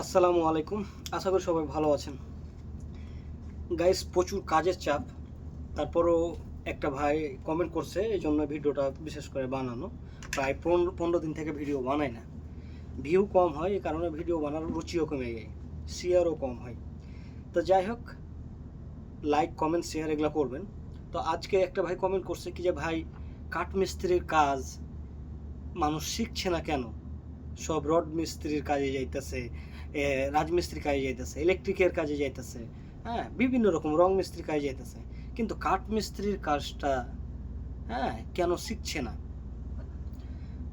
আসসালামু আলাইকুম। আশা করি সবাই ভালো আছেন। গাইস প্রচুর কাজের চাপ। তারপরও একটা ভাই কমেন্ট করছে এই জন্য ভিডিওটা বিশেষ করে বানানো। প্রায় পনেরো পনেরো দিন থেকে ভিডিও বানাই না। ভিউ কম হয়, এই কারণে ভিডিও বানানোর রুচিও কমে যায়। শেয়ারও কম হয়। তো যাই হোক লাইক কমেন্ট শেয়ার এগুলো করবেন। তো আজকে একটা ভাই কমেন্ট করছে কি যে, ভাই, কাঠমিস্ত্রির কাজ মানুষ শিখছে না কেন? সব রড মিস্ত্রির কাজে যাইতেছে এ, রাজমিস্ত্রির কাজে যাইতেছে ইলেকট্রিকের কাজে যাইতেছে হ্যাঁ বিভিন্ন রকম রং মিস্ত্রির কাজে যাইতেছে। কিন্তু কাঠ মিস্ত্রির কাজটা হ্যাঁ কেন শিখছে না?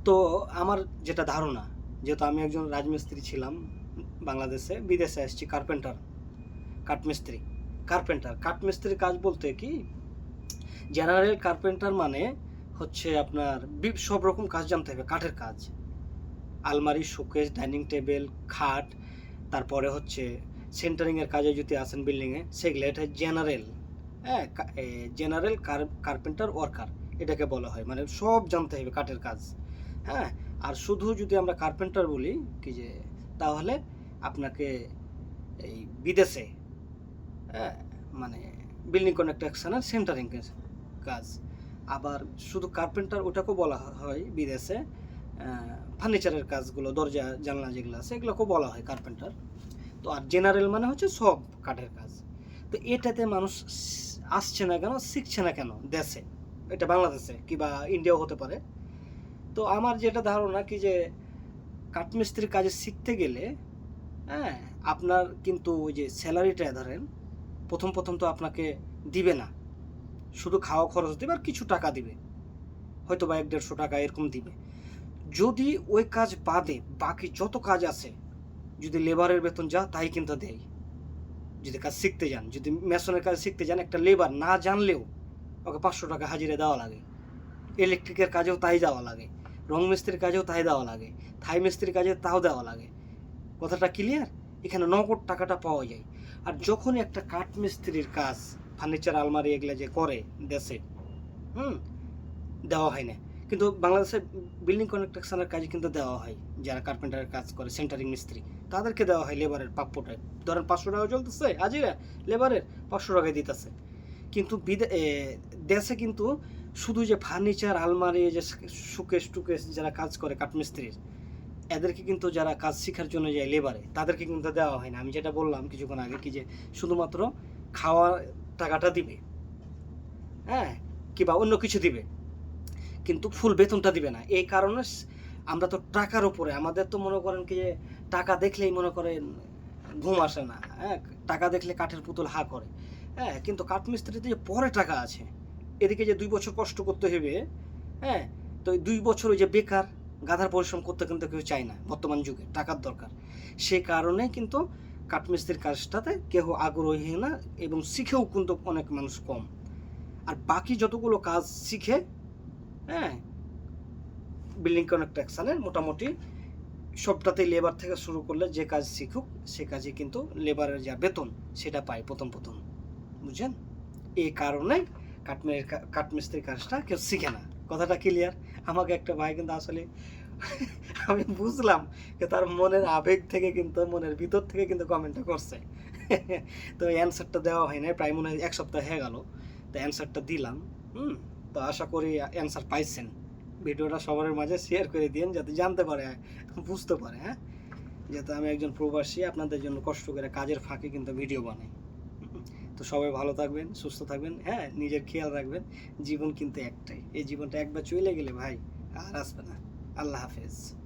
তো আমার যেটা ধারণা যেহেতু আমি একজন রাজমিস্ত্রি ছিলাম বাংলাদেশে বিদেশে আসছি কার্পেন্টার কাঠমিস্ত্রি কার্পেন্টার কাঠমিস্ত্রির কাজ বলতে কি জেনারেল কার্পেন্টার মানে হচ্ছে আপনার সব রকম কাজ জানতে হবে কাঠের কাজ। আলমারি শোকেস ডাইনিং টেবিল খাট তারপরে হচ্ছে সেন্টারিংয়ের কাজে যদি আসেন বিল্ডিংয়ে সেগুলো এটা জেনারেল হ্যাঁ জেনারেল কার্পেন্টার ওয়ার্কার এটাকে বলা হয়। মানে সব জানতে হবে কাঠের কাজ হ্যাঁ? আর শুধু যদি আমরা কার্পেন্টার বলি, কি যে, তাহলে আপনাকে এই বিদেশে হ্যাঁ মানে বিল্ডিং কনস্ট্রাকশনের সেন্টারিং কাজ। আবার শুধু কার্পেন্টার ওটাকেও বলা হয় বিদেশে ফার্নিচারের কাজগুলো, দরজা, জানলা যেগুলো আছে, এগুলোকেও বলা হয় কার্পেন্টার। তো আর জেনারেল মানে হচ্ছে সব কাঠের কাজ। তো এটাতে মানুষ আসছে না কেন, শিখছে না কেন দেশে? এটা বাংলাদেশে কিংবা ইন্ডিয়াও হতে পারে। তো আমার যেটা ধারণা কি যে কাঠমিস্ত্রির কাজে শিখতে গেলে হ্যাঁ আপনার কিন্তু ওই যে স্যালারিটা ধরেন, প্রথম প্রথম তো আপনাকে দিবে না। শুধু খাওয়া খরচ দেবে আর কিছু টাকা দিবে। হয়তো বা এক দেড়শো টাকা এরকম দিবে। যদি ওই কাজ বাদে বাকি যত কাজ আছে, যদি লেবারের বেতন যা, তাই কিন্তু দেয়। যদি কাজ শিখতে যান, যদি মেশনের কাজ শিখতে যান, একটা লেবার না জানলেও ওকে পাঁচশো টাকা হাজিরে দেওয়া লাগে। ইলেকট্রিকের কাজেও তাই দেওয়া লাগে। রং মিস্ত্রির কাজেও তাই দেওয়া লাগে। থাই মিস্ত্রির কাজে তাও দেওয়া লাগে। কথাটা ক্লিয়ার এখানে নগদ টাকাটা পাওয়া যায়। আর যখনই একটা কাঠ মিস্ত্রির কাজ ফার্নিচার আলমারি, এগুলো যে করে দেশে, হুম, দেওয়া হয় না। কিন্তু বাংলাদেশে বিল্ডিং কনস্ট্রাকশনের কাজে কিন্তু দেওয়া হয়, যারা কার্পেন্টারের কাজ করে সেন্টারিং মিস্ত্রি। তাদেরকে দেওয়া হয় লেবারের প্রাপ্যটা ধরেন পাঁচশো টাকা চলতেছে, হাজিরা লেবারের পাঁচশো টাকায় দিতেছে। কিন্তু দেশে কিন্তু শুধু যে ফার্নিচার আলমারি, যে সুকেশ টুকেশ যারা কাজ করে কাঠমিস্ত্রির এদেরকে কিন্তু যারা কাজ শেখার জন্য যায় লেবারে তাদেরকে কিন্তু দেওয়া হয় না। আমি যেটা বললাম কিছুক্ষণ আগে কি যে শুধুমাত্র খাওয়া টাকাটা দিবে হ্যাঁ কিংবা অন্য কিছু দিবে। কিন্তু ফুল বেতনটা দিবে না। এই কারণে আমরা তো টাকার উপরে, আমাদের তো মনে করেন কি টাকা দেখলেই মনে করেন ঘুম আসে না হ্যাঁ? টাকা দেখলে কাঠের পুতুল হা করে হ্যাঁ? কিন্তু কাঠমিস্ত্রিতে যে পরে টাকা আছে, এদিকে যে দুই বছর কষ্ট করতে হবে হ্যাঁ? তো দুই বছর ওই যে বেকার, গাধার পরিশ্রম করতে কিন্তু কেউ চায় না বর্তমান যুগে, টাকার দরকার। সে কারণে কিন্তু কাঠমিস্ত্রির কাজটাতে কেউ আগ্রহী না এবং শিখেও কিন্তু অনেক মানুষ কম। আর বাকি যতগুলো কাজ শিখে হ্যাঁ বিল্ডিং কনস্ট্রাকশনের মোটামুটি সবটাতেই লেবার থেকে শুরু করলে যে কাজ শিখুক, সে কাজে কিন্তু লেবারের যা বেতন, সেটা পায় প্রথম প্রথম। বুঝছেন? এই কারণে কাঠমের কাঠমিস্ত্রির কাজটা কেউ শিখে না। কথাটা ক্লিয়ার আমাকে একটা ভাই কিন্তু আসলে আমি বুঝলাম যে তার মনের আবেগ থেকে কিন্তু, মনের ভিতর থেকে কিন্তু কমেন্টটা করছে। তো অ্যান্সারটা দেওয়া হয় না প্রায় মনে হয় এক সপ্তাহ হয়ে গেল। তো অ্যান্সারটা দিলাম, হুম? তো আশা করি অ্যান্সার পাইছেন। ভিডিওটা সবার মাঝে শেয়ার করে দিন যাতে জানতে পারে, বুঝতে পারে হ্যাঁ? যাতে আমি একজন প্রবাসী, আপনাদের জন্য কষ্ট করে কাজের ফাঁকে কিন্তু ভিডিও বানাই। তো সবাই ভালো থাকবেন, সুস্থ থাকবেন হ্যাঁ? নিজের খেয়াল রাখবেন, জীবন কিন্তু একটাই। এই জীবনটা একবার চলে গেলে ভাই, আর আসবে না। আল্লাহ হাফেজ।